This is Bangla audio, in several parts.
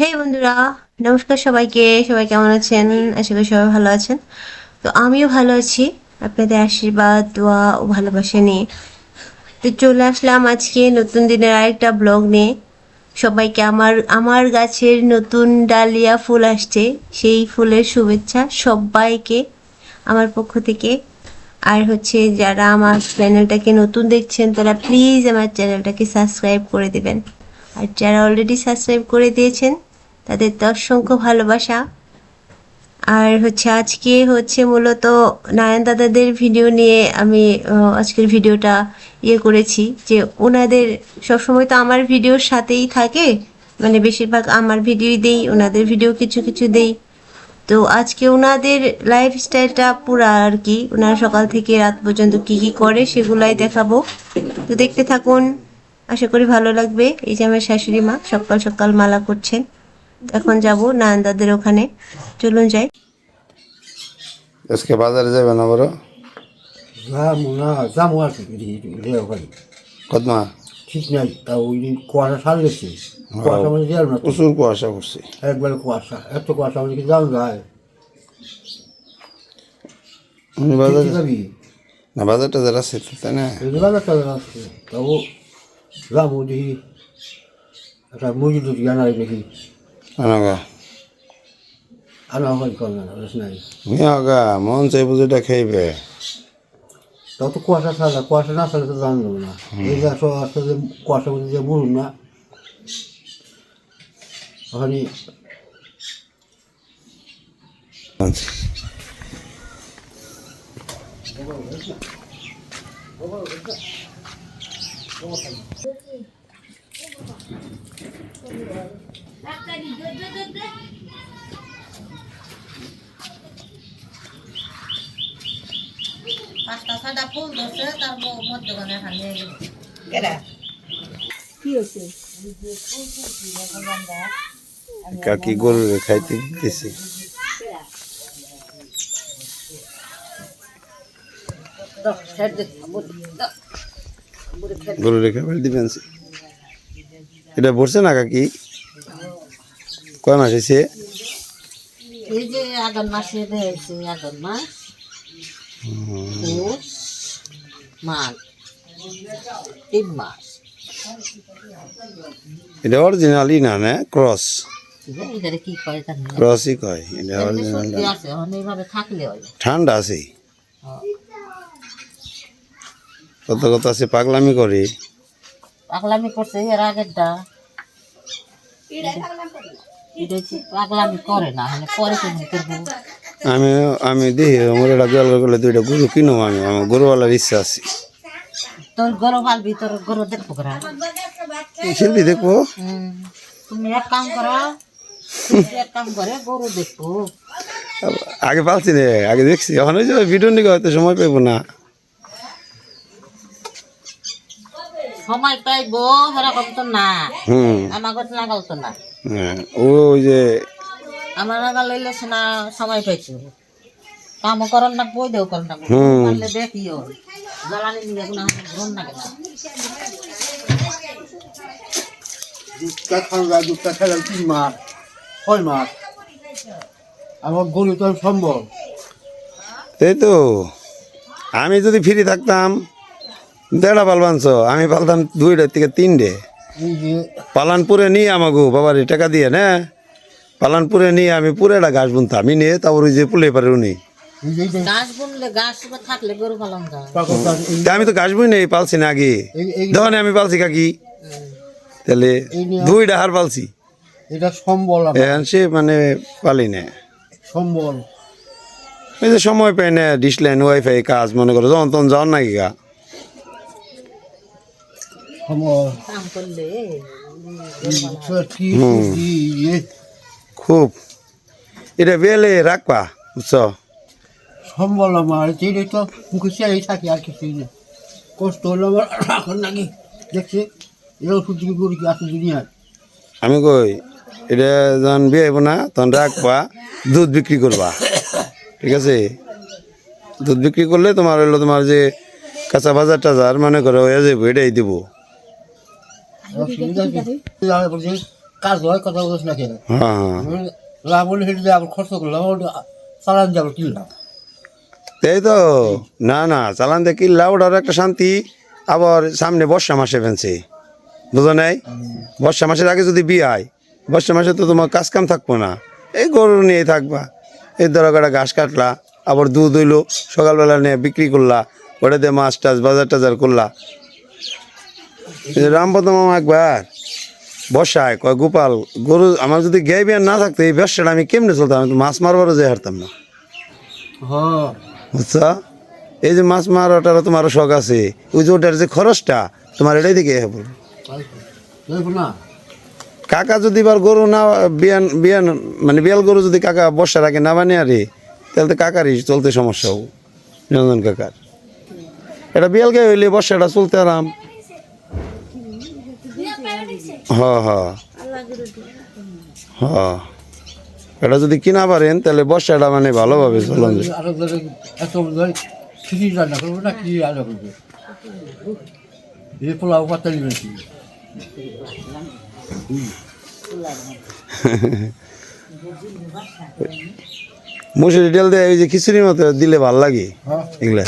হেই বন্ধুরা। নমস্কার সবাইকে। সবাই কেমন আছেন? আশা করি সবাই ভালো আছেন। তো আমিও ভালো আছি। আপনাদের আশীর্বাদ, দোয়া ও ভালোবাসা নিয়ে। তো চলে আসলাম আজকে নতুন দিনের আরেকটা ব্লগ নিয়ে। সবাইকে আমার আমার গাছের নতুন ডালিয়া ফুল আসছে। সেই ফুলের শুভেচ্ছা সবাইকে, আমার পক্ষ থেকে। আর হচ্ছে যারা আমার চ্যানেলটাকে নতুন দেখছেন, তারা প্লিজ আমার চ্যানেলটাকে সাবস্ক্রাইব করে দেবেন। আর যারা অলরেডি সাবস্ক্রাইব করে দিয়েছেন তাদের তো অসংখ্য ভালোবাসা। আর হচ্ছে আজকে হচ্ছে মূলত নারায়ণ দাদাদের ভিডিও নিয়ে আমি আজকের ভিডিওটা ইয়ে করেছি যে ওনাদের সবসময় তো আমার ভিডিওর সাথেই থাকে মানে বেশিরভাগ আমার ভিডিওই দেই, ওনাদের ভিডিও কিছু কিছু দেই। তো আজকে ওনাদের লাইফস্টাইলটা পুরা আর কি, ওনারা সকাল থেকে রাত পর্যন্ত কি কি করে সেগুলাই দেখাবো। তো দেখতে থাকুন, আশা করি ভালো লাগবে। এই যে আমার শাশুড়ি মা, সকাল সকাল মালা করছেন। এখন যাব নান্দাদের ওখানে। চলুন যাই। আজকে বাজারে যাবে না বড়? যাব না যাব আর কি রেও ভাই কদমা? ঠিক নাই তা ওই দিন কুয়াশা সারলেছে কুয়াশা মানে যাও না। প্রচুর কুয়াশা পড়ছে। একবার কুয়াশা এত কুয়াশা মানে কি যাও যায় বাজারে যাবি না বাজার টাজার আছে তো, তাই না? এই যে বাজার টাজার আসছে তা ও যাব দেখি। একটা মুরগি টুটি আনাই দেখি। নাই। নিয়াগা মন চাই পুজোটা খাইবে। তাও তো কুয়াশা সারা কুয়াশা না সারলে তো জানলো না। এই যে আসতে যে কুয়াশা মধ্যে যে মরুন না। ওখানে পাঁচটা ফুল ধরছে তার ম- মধ্যখানে হানিয়ে গেল কাকি গরু খাইতে দিতেছি। গরু রেখে বাড়ি দিবেন এটা ভরছে না কাকি? কয় মাস হয়েছে এই যে আগান মাসে দিয়েছে মাস। মাঘ তিন মাস। এটা অরিজিনালই না না? ক্রস কি না। ক্রসই কয়। এটা অরিজিনাল হয়। ঠান্ডা আছে। কত কত আছে পাগলামি করে। পাগলামি করছে এর আগেরটা। পাগলামি করে না পরে তুমি করব। আমি আমি দেখি আমার এটা জল করলে দুইটা গরু কিনো আমি আমার গরুওয়ালার ইচ্ছা আছে। তোর গরু পালবি তোর গরু দেখব করা শিল্পী দেখব? তুমি এক কাম করো এক কাম করে গরু দেখব। আগে পালছি রে আগে দেখছি এখন ওই যে ভিডিও নিকে হয়তো সময় পাইবো না। সময় পাইবো সেরকম তো না। আমার কথা নাগাল তো না। হ্যাঁ, ওই যে আমার লইলে না সময় পাইছো। কামও করার না বই দেও করার না। পারলে দেখিও। জ্বালানি নিয়ে কোনো ঘুম না। কেন দুধটা ঠান্ডা দুধটা খেলাম তিন মাস ছয় মাস। আমার গরু তো সম্ভব। এই তো আমি যদি ফ্রি থাকতাম দেড়া পাল বানছ আমি পালতাম দুইটা থেকে তিনটে। পালানপুরে নিয়ে আমাকে বাবার টাকা দিয়ে না? পালানপুরে নিয়ে আমি পুরেটা ঘাস বুনতাম। আমি নিয়ে তারপর ওই যে পুলে পারে উনি। আমি তো ঘাস বুই নেই পালছি না আগে। দেখো আমি পালছি কাকি। তাহলে দুইটা হার পালছি। এটা সম্বল এখন সে মানে পালি না। সম্বল। এই যে সময় পাই না ডিশ লাইন ওয়াইফাই কাজ মনে করো যখন তখন যাওয়ার নাকি গা। সম্বল। খুব। এটা বেলে রাখবা বুঝছ? সম্বল আমার যেটাই তো মুখে চাই থাকি আর কিছুই না কষ্ট হলো আমার এখন নাকি দেখছি এই ওষুধ গরু কি আছে দুনিয়ায় আমি কই এটা যখন বিয়ে হইব না তখন রাখবা দুধ বিক্রি করবা ঠিক আছে? দুধ বিক্রি করলে তোমার হইল তোমার যে কাঁচা বাজার টাজার মনে করো হয়ে যাব এটাই দিব। কাজ হয় কথা বলিস না কেন? হ্যাঁ। লাভ হলে সেটা দিয়ে আবার খরচ করলাম চালান যাব কিনলাম। এই তো না না চালান দিয়ে কিনলা ওটার একটা শান্তি। আবার সামনে বর্ষা মাসে ফেলছে বুঝো নাই? বর্ষা মাসের আগে যদি বিয়ে হয় বর্ষা মাসে তো তোমার কাজ কাম থাকব না। এই গরু নিয়ে থাকবা। এই ধরো একটা ঘাস কাটলা আবার দুধ হইল সকালবেলা নিয়ে বিক্রি করলা ওটা দিয়ে মাছ টাছ বাজার টাজার করলা। রামপদ মামা একবার বর্ষায় কয় গোপাল গরু আমার যদি গাই বিয়ার না থাকতো এই ব্যবসাটা আমি কেমনে চলতাম? আমি তো মাছ মারবারও যে হারতাম না। বুঝছ? এই যে মাছ মারাটারও তোমার শখ আছে। ওই যে ওটার যে খরচটা তোমার এটাই দিকে হবে। না। কাকা যদি এবার গরু না বিয়ান বিয়ান মানে বিয়াল গরু যদি কাকা বর্ষার আগে না বানিয়ে আরে তাহলে তো কাকারই চলতে সমস্যা হব নিরঞ্জন কাকার। এটা বিয়াল গায়ে হইলে বর্ষাটা চলতে আরাম। হ হ হ এটা যদি কিনা পারেন তাহলে বর্ষাটা মানে ভালোভাবে চলন রান্না করব না কি রান্না করব? এই পোলাও পাতা নিবে মুসুরি ডাল দিয়ে ওই যে খিচুড়ির মতো দিলে ভালো লাগে হ্যাঁ। এগুলা।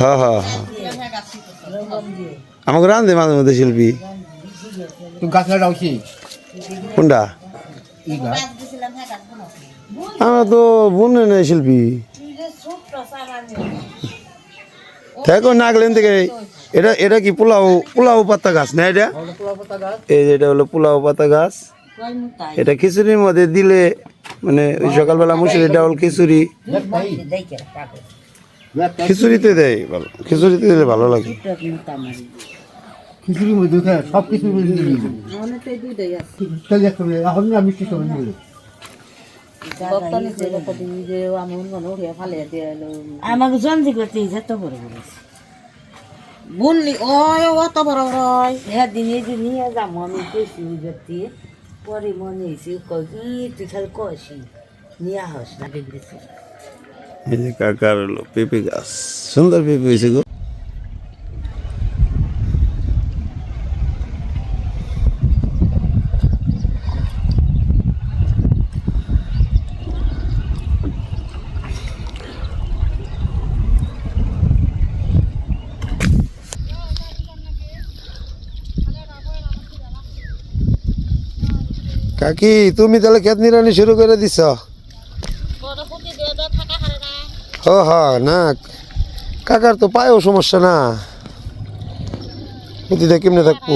হ্যাঁ হ্যাঁ হ্যাঁ। আমাকে রান্ধে মাঝে মধ্যে শিল্পী। কোনটা? আমার তো বোনে নেই শিল্পী। দেখো নাগলেন থেকে এটা এটা কি পোলাও পোলাও পাতা গাছ না এটা? এই যে এটা হলো পোলাও পাতা গাছ। এটা খিচুড়ির মধ্যে দিলে মানে ওই সকালবেলা মুসুরি ডাউল খিচুড়ি। খিচুড়িতে দেয় ভালো খিচুড়িতে দিলে ভালো লাগে। খিচুড়ির মধ্যে খেয়ে সব কিছু তো দুইটাই আছে তাহলে দেখো এখন আমি কি সময় আমাকে করতে যত বড় বড় বুনলি ওই অত বড় বড় হ্যাঁ দিনে নিয়ে আমি কইছি উজতি পরে মনে হয়েছে কই তুই খালি কষি নিয়ে হস না দেখেছি এই যে কাকার হলো পেঁপে গাছ সুন্দর পেঁপে হয়েছে গো। কাকি, তুমি তাহলে খেত নিরানি শুরু করে দিছ? হা না কাকার তো পায়েও সমস্যা না। বুদ্ধিটা কেমনে থাকব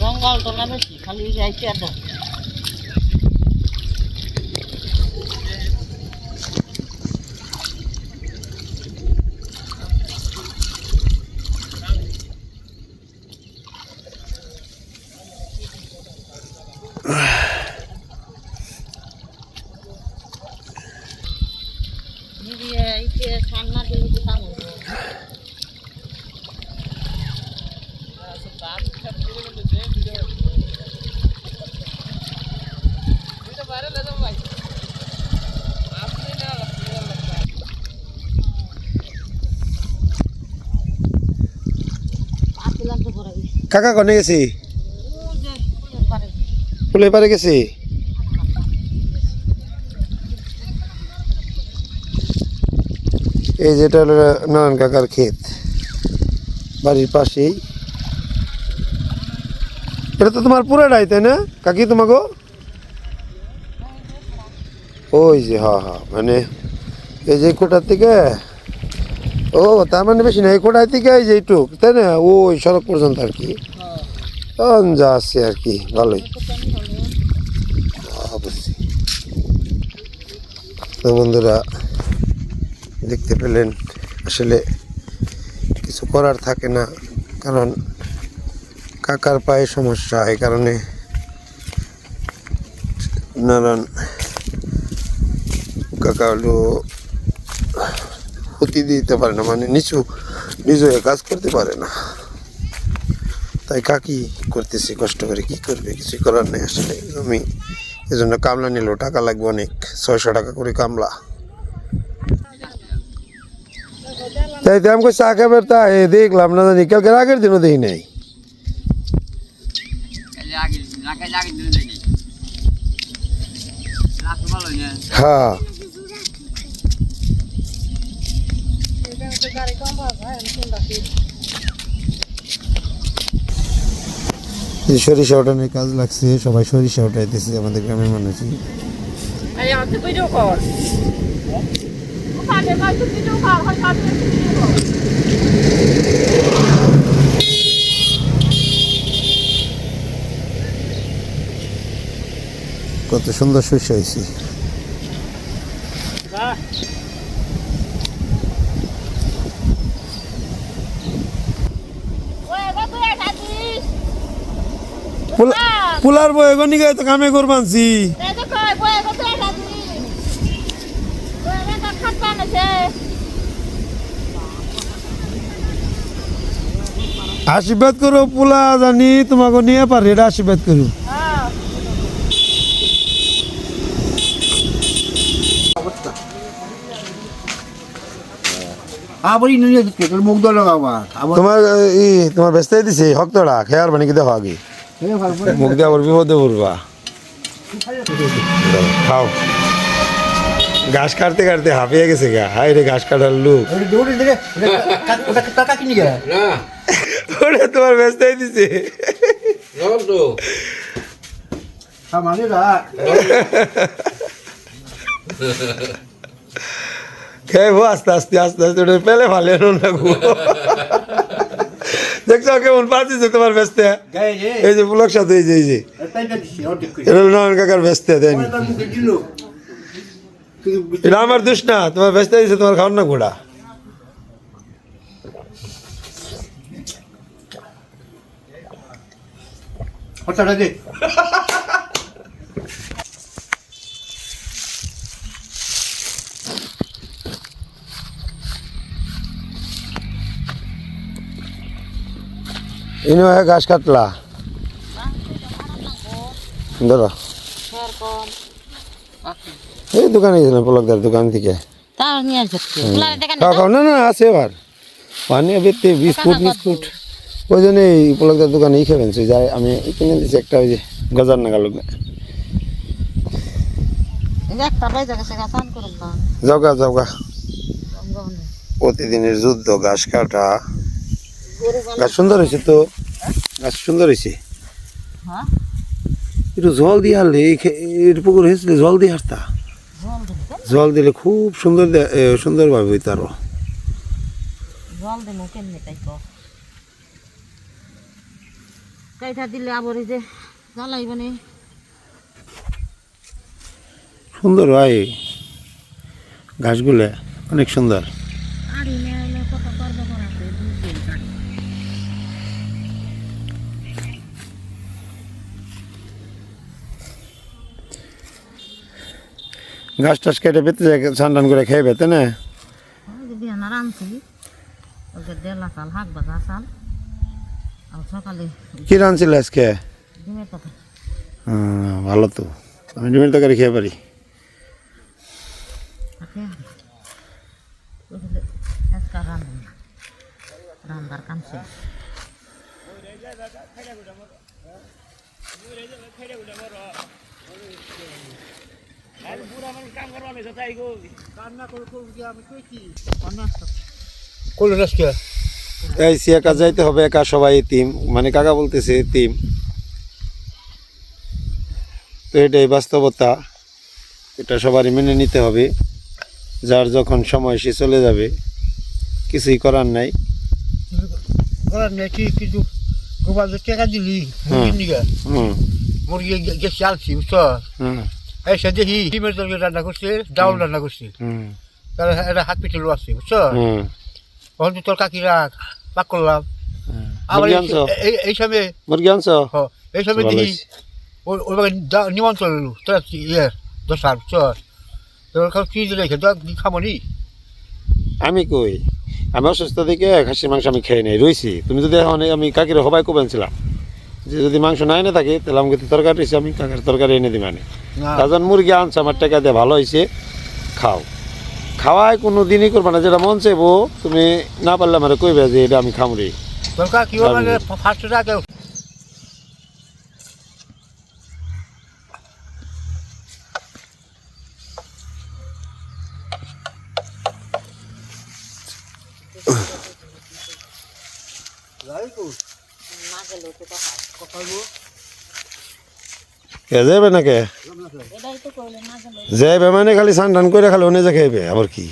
জঙ্গল তো না বেশি খালি এত ঠান্ডা দিলে তো কাম হইবো। পাতিলাম তো করে কাকা কনে গেছি? ফুলে পারে গেছি? এই যেটা হলো নারায়ণ কাকার ক্ষেত। বাড়ির পাশেই। এটা তো তোমার পুরাটাই, তাই না? কাকি তোমাকে ওই যে হ্যাঁ হ্যাঁ মানে এই যে কোটার থেকে ও তার মানে বেশি না, এই কোটার থেকে এই যে এইটুক তাই না? ওই সড়ক পর্যন্ত আর কি। তখন যা আছে আর কি, ভালোই। অবশ্যই। বন্ধুরা, দেখতে পেলেন, আসলে কিছু করার থাকে না, কারণ কাকার পায়ে সমস্যা, এই কারণে নানান কাকা হলো ক্ষতি দিতে পারে না মানে নিচু নিজে কাজ করতে পারে না। তাই কাকি করতেছি কষ্ট করে কি করবে কিছু করার নেই আসলে। আমি এজন্য কামলা নিল টাকা লাগবে অনেক ছয়শো টাকা করে কামলা। তাই তো আমাকে চা খাবার তা দেখলাম না জানি কালকে আগের দিনও দেখি নাই। হ্যাঁ। সরিষা ওঠানোর কাজ লাগছে সবাই সরিষা ওঠাইতেছে আমাদের গ্রামের মানুষই কত সুন্দর সরিষা হয়েছে। পুলার বই এগনি গায়ে তো কামে করবানছি আশীর্বাদ করো পোলা জানি তোমাকে নিয়ে পারে এটা আশীর্বাদ করো। আবার তোর মুখ দল আবার। তোমার ই তোমার ব্যস্তাই দিছে হক্তটা খেয়ার মানে কি দেখো আগে। মুখ দিয়ে আবার বিপদে পড়বা। খাও। ঘাস কাটতে কাটতে হাঁপিয়ে গেছে গা। হাই রে ঘাস কাটার লোক। ওটা তোমার ব্যস্তাই দিছে। আমাদের আস্তে আস্তে আস্তে আস্তে ওটা পেলে ভালো না গো। দেখছ কেমন? পাচ্ছিস তোমার ব্যস্তে এই যে পুলক সাথে এই যে এই এটা নয়ন কাকার ব্যস্তে দেন। এটা আমার দোষ না তোমার ব্যস্ত দিয়েছে তোমার খাওয়ার না ঘোড়া হঠাৎ ইনো হ্যাঁ ঘাস কাটলা। ধরো। এই দোকানে গেছিলাম পলকদার দোকান থেকে। খাও না না আছে এবার। পানি বেতে বিস্কুট বিস্কুট। ওই জন্য এই পলকদার দোকানে ই খাবেন সেই যাই আমি কিনে দিচ্ছি একটা ওই যে গজার নাগাল একটা বাইজা গা চান করুন না। যাওগা যাওগা প্রতিদিনের যুদ্ধ ঘাস কাটা। গাছ সুন্দর হয়েছে তো। গাছ সুন্দর হয়েছে। হ্যাঁ? একটু জল দিয়ে এর পুকুর হয়েছিল জল দিয়ে হারতা জল দিলে খুব সুন্দর সুন্দরভাবে হইতো আরও। জল দেবো কেমনি তাই কাইটা দিলে আবার এই যে জ্বালাইব নি। সুন্দর হয়। ঘাসগুলো অনেক সুন্দর নিয়ে কত করবে করাতে দুই তিন কাটি ঘাস টাস কেটে পেতে যায় স্নান টান করে খেয়ে পেতে না। কি রাঁধছিল আজকে? ভালো তো। আমি ডিমের তরকারি খেয়ে পারি। কাম এই একা যাইতে হবে একা সবাই মানে কাকা বলতেছে তো এটাই বাস্তবতা। এটা সবারই মেনে নিতে হবে। যার যখন সময় সে চলে যাবে। কিছুই করার নাই। করার নেই কি কিন্তু গোপাল টাকা দিলি। মুরগির নিগে হুম মুরগি গেছে আলছি বুঝছ? হুম। এই সে দেখি ডিমের তরকারি রান্না করছে ডাউল রান্না করছে। হুম। এটা হাত পিঠে লো আছে বুঝছ তখন তো তোর কাকিরা পাক করলাম। আবার এই- এই- সময় মুরগি আনছো? এই সময় দেখি। ওই ওই বাগান দা- নিমন্ত্রণ এলো। তোরা ইয়ে দশার বুঝছ? তোর খাও কি দিলে খেতে খাব নি? আমি কই? আমি অসুস্থ থেকে খাসির মাংস আমি খেয়ে নেই রইছি। তুমি যদি এখন আমি কাকির হবাই কোবেনছিলাম যে যদি মাংস না এনে থাকে তাহলে আমাকে তো তরকারি রয়েছে আমি কাকার তরকারি এনে দিই মানে তাজন মুরগি আনছে আমার টাকা দিয়ে ভালো হয়েছে খাও। খাওয়াই কোনো দিনই করবা না যেটা মন চাইব তুমি না পারলে আমার কইবে যে এটা আমি খামরি দরকার কি যাবে না কে যাইবে মানে খালি স্নান টান করে খালি অনেক খাইবে আবার কি?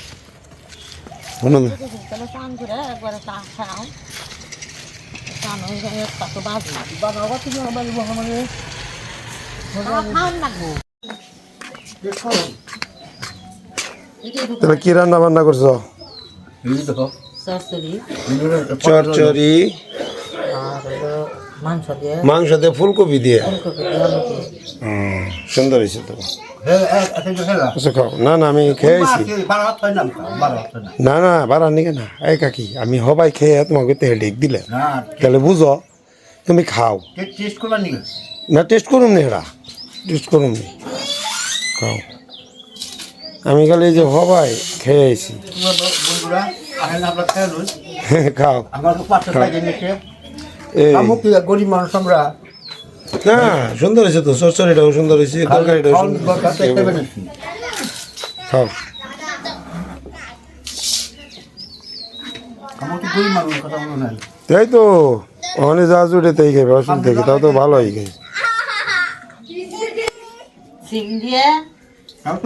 তাহলে কি রান্না বান্না করছ চরচরি আর হলো মাংস দিয়ে মাংস দিয়ে ফুলকপি দিয়ে। ফুলকপি দিয়ে আলু দিয়ে হুম, সুন্দর হয়েছে তো। আচ্ছা খাও। না না আমি খেয়েছি বারো না বারো না। না না বাড়ার নিকে না। এই কাকি আমি হবাই খেয়ে তোমাকে তেল ঢেক দিলে। না তাহলে বুঝো তুমি খাও। না? টেস্ট করুন নি এরা। টেস্ট করুন নি। খাও। আমি খালি এই যে হবাই খেয়ে আইছি। তোমার বন্ধুরা আসেন আপনার খেয়াল খাও। আমার আমুক কি গরিব মানুষ আমরা। না। সুন্দর হয়েছে তো চরচরিটাও সুন্দর হয়েছে তরকারিটাও সুন্দর খাও। তাই তো ওখানে যা জুড়ে তাই খাবে অসুবিধা কি তাও তো ভালোই খাই সিম দিয়ে আমি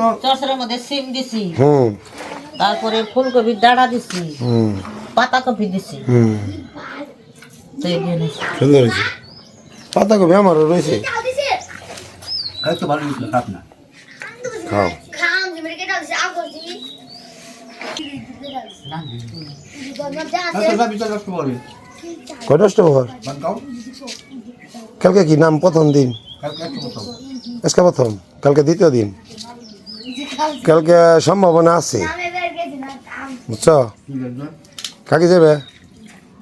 মধ্যে সিম দিছি। হুম। তারপরে ফুলকপির ডাঁড়া দিছি। হুম। পাতাকপি দিছি। হুম। সুন্দর হয়েছে। পাতাকপি আমারও রয়েছে। খাও। অক্টোবর বাঙ্কাও কালকে কি নাম? প্রথম দিন? আজকে প্রথম? কালকে দ্বিতীয় দিন? কালকে সম্ভাবনা আছে। বুঝছ? কাকি যাবে তোকা কি যাই অসুবিধা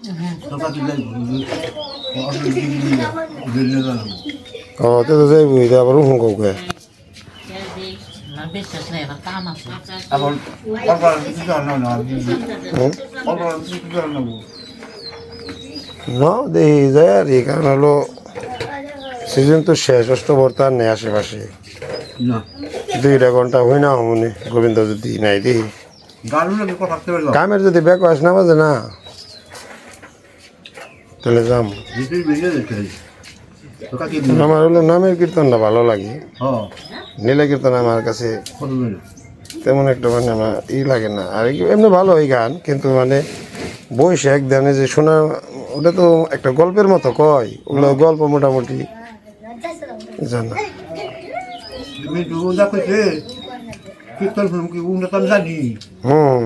ও তো তো যাইবই এটা আবার উহু কাউকে না হুম? দেখি যায় আর এই কারণ হলো সিজন তো শেষ অষ্টবর তার নেই আশেপাশে। দুইটা ঘণ্টা হই না মনে গোবিন্দ যদি নাই দেখি কামের যদি আস না বাজে না। তাহলে যাম। আমার হলো নামের কীর্তনটা ভালো লাগে। হ্যাঁ। নীলা কীর্তন আমার কাছে তেমন একটা মানে আমার ই লাগে না। আর এমনি ভালো ওই গান কিন্তু মানে এক ধানে যে শোনা ওটা তো একটা গল্পের মতো কয়। ওগুলো গল্প মোটামুটি জানা। হুম।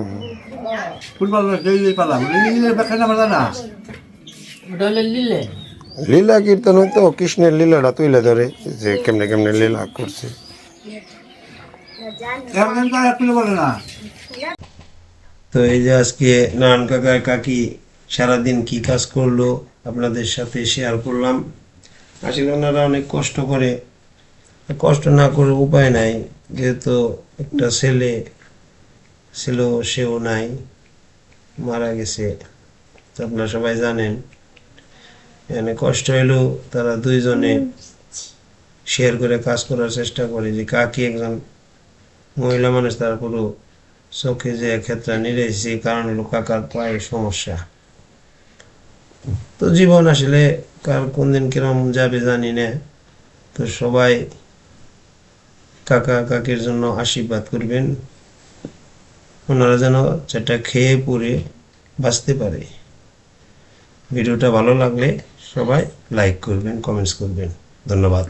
ফুটবল পালাম এই ব্যাখ্যা না আমরা না ওটা হলো লিলে? লীলা কীর্তন হয়তো কৃষ্ণের লীলাটা তুলে ধরে যে কেমনে কেমনে লীলা করছে। তো আর তুলে বলে না তো এই যে আজকে নান কাকা কাকি সারাদিন কি কাজ করল আপনাদের সাথে শেয়ার করলাম। আসলে ওনারা অনেক কষ্ট করে কষ্ট না করে উপায় নাই যেহেতু একটা ছেলে ছিল সেও নাই মারা গেছে। তো আপনারা সবাই জানেন। এখানে কষ্ট হইলেও তারা দুইজনে শেয়ার করে কাজ করার চেষ্টা করে যে কাকি একজন মহিলা মানুষ তার পুরো চোখে যে ক্ষেত্রে নিরেছি কারণ হলো কাকার পায়ে সমস্যা। তো জীবন আসলে কার কোন দিন কিরম যাবে জানি না। তো সবাই কাকা কাকির জন্য আশীর্বাদ করবেন। ওনারা যেন সেটা খেয়ে পরে বাঁচতে পারে। ভিডিওটা ভালো লাগলে সবাই লাইক করবেন কমেন্টস করবেন। ধন্যবাদ।